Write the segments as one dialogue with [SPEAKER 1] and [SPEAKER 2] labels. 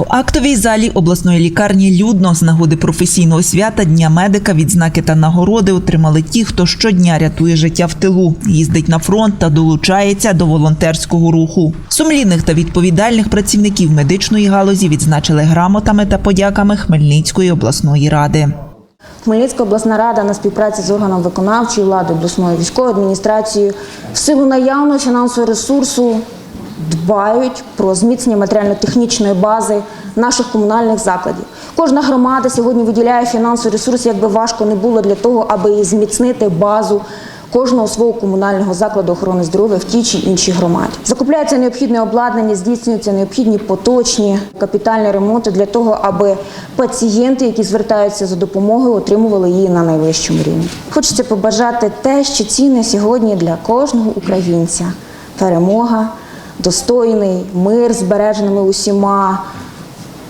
[SPEAKER 1] В актовій залі обласної лікарні людно з нагоди професійного свята Дня медика відзнаки та нагороди отримали ті, хто щодня рятує життя в тилу, їздить на фронт та долучається до волонтерського руху. Сумлінних та відповідальних працівників медичної галузі відзначили грамотами та подяками Хмельницької обласної ради.
[SPEAKER 2] Хмельницька обласна рада на співпраці з органом виконавчої влади, обласною військовою адміністрацією в силу наявного фінансового ресурсу дбають про зміцнення матеріально-технічної бази наших комунальних закладів. Кожна громада сьогодні виділяє фінансовий ресурс, як би важко не було для того, аби зміцнити базу кожного свого комунального закладу охорони здоров'я в тій чи іншій громаді. Закупляється необхідне обладнання, здійснюються необхідні поточні капітальні ремонти для того, аби пацієнти, які звертаються за допомогою, отримували її на найвищому рівні. Хочеться побажати те, що цінне сьогодні для кожного українця: перемога, достойний мир, збереженими усіма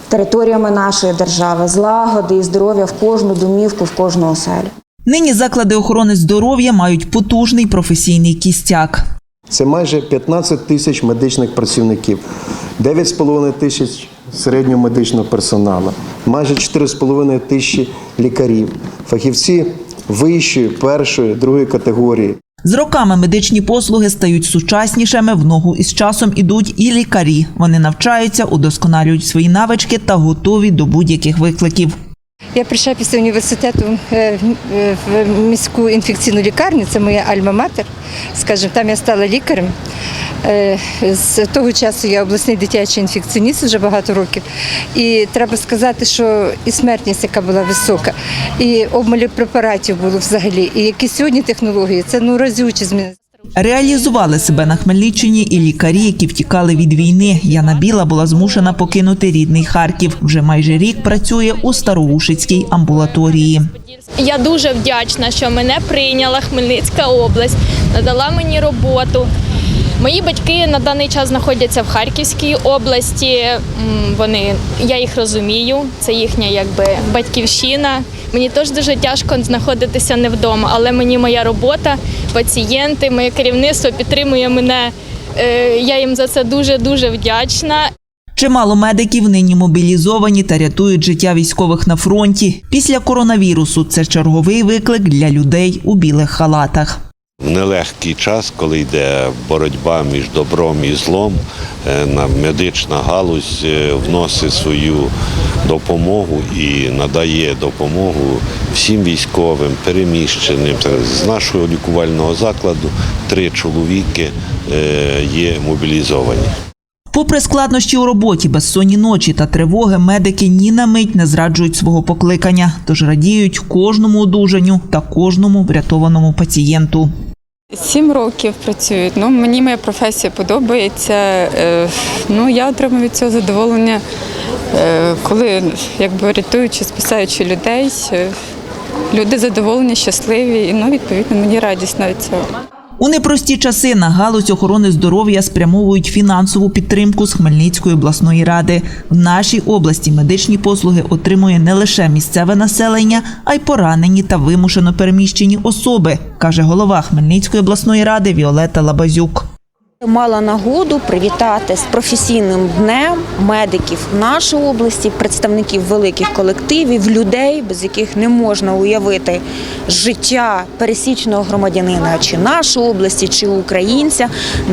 [SPEAKER 2] територіями нашої держави, злагоди і здоров'я в кожну домівку, в кожну оселю.
[SPEAKER 1] Нині заклади охорони здоров'я мають потужний професійний кістяк.
[SPEAKER 3] Це майже 15 тисяч медичних працівників, 9,5 тисяч середнього медичного персоналу, майже 4,5 тисячі лікарів, фахівці вищої, першої, другої категорії.
[SPEAKER 1] З роками медичні послуги стають сучаснішими, в ногу із часом ідуть і лікарі. Вони навчаються, удосконалюють свої навички та готові до будь-яких викликів.
[SPEAKER 4] Я прийшла після університету е, е, в міську інфекційну лікарню, це моя альма-матер. Скажімо, там я стала лікарем. Е, З того часу я обласний дитячий інфекціоніст вже багато років. І треба сказати, що і смертність, яка була висока, і обмалів препаратів було взагалі, і які сьогодні технології, це ну разючі зміни.
[SPEAKER 1] Реалізували себе на Хмельниччині і лікарі, які втікали від війни. Яна Біла була змушена покинути рідний Харків. Вже майже рік працює у Староушицькій амбулаторії.
[SPEAKER 5] Я дуже вдячна, що мене прийняла Хмельницька область, надала мені роботу. Мої батьки на даний час знаходяться в Харківській області. Вони, я їх розумію, це їхня якби батьківщина. Мені теж дуже тяжко знаходитися не вдома, але мені моя робота, пацієнти, моє керівництво підтримує мене. Е, Я їм за це дуже дуже вдячна.
[SPEAKER 1] Чимало медиків нині мобілізовані та рятують життя військових на фронті. Після коронавірусу це черговий виклик для людей у білих халатах.
[SPEAKER 6] В нелегкий час, коли йде боротьба між добром і злом, е, медична галузь е, вносить свою допомогу і надає допомогу всім військовим, переміщеним. З нашого лікувального закладу три чоловіки е, є мобілізовані.
[SPEAKER 1] Попри складнощі у роботі, безсонні ночі та тривоги, медики ні на мить не зраджують свого покликання, тож радіють кожному одужанню та кожному врятованому пацієнту.
[SPEAKER 7] Сім років працюю. Ну, мені моя професія подобається. Е, Ну, я отримую від цього задоволення, е, коли якби рятуючи, спасаючи людей. е, Люди задоволені, щасливі, і ну, відповідно мені радісно від цього.
[SPEAKER 1] У непрості часи на галузь охорони здоров'я спрямовують фінансову підтримку з Хмельницької обласної ради. В нашій області медичні послуги отримує не лише місцеве населення, а й поранені та вимушено переміщені особи, каже голова Хмельницької обласної ради Віолета Лабазюк.
[SPEAKER 2] Мала нагоду привітати з професійним днем медиків нашої області, представників великих колективів, людей, без яких не можна уявити життя пересічного громадянина чи нашої області, чи українця,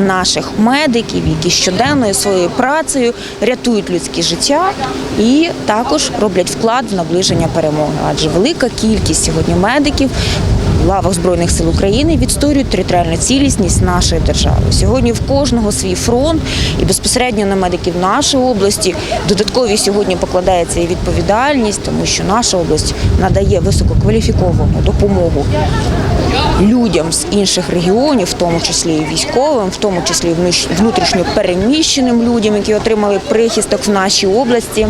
[SPEAKER 2] наших медиків, які щоденною своєю працею рятують людське життя і також роблять вклад в наближення перемоги. Адже велика кількість сьогодні медиків лавах Збройних сил України відстоюють територіальну цілісність нашої держави. Сьогодні в кожного свій фронт і безпосередньо на медиків нашої області додаткові сьогодні покладається і відповідальність, тому що наша область надає висококваліфіковану допомогу людям з інших регіонів, в тому числі і військовим, в тому числі і внутрішньо переміщеним людям, які отримали прихисток в нашій області.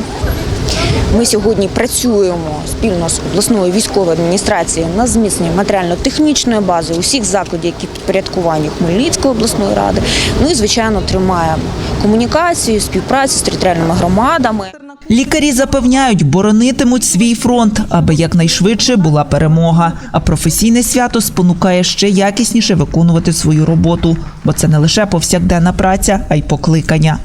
[SPEAKER 2] Ми сьогодні працюємо спільно з обласною військовою адміністрацією на зміцнення матеріально-технічної бази усіх закладів, які підпорядковані Хмельницької обласної ради. Ну і звичайно тримаємо комунікацію, співпрацю з територіальними громадами.
[SPEAKER 1] Лікарі запевняють, боронитимуть свій фронт, аби якнайшвидше була перемога. А професійне свято спонукає ще якісніше виконувати свою роботу, бо це не лише повсякденна праця, а й покликання.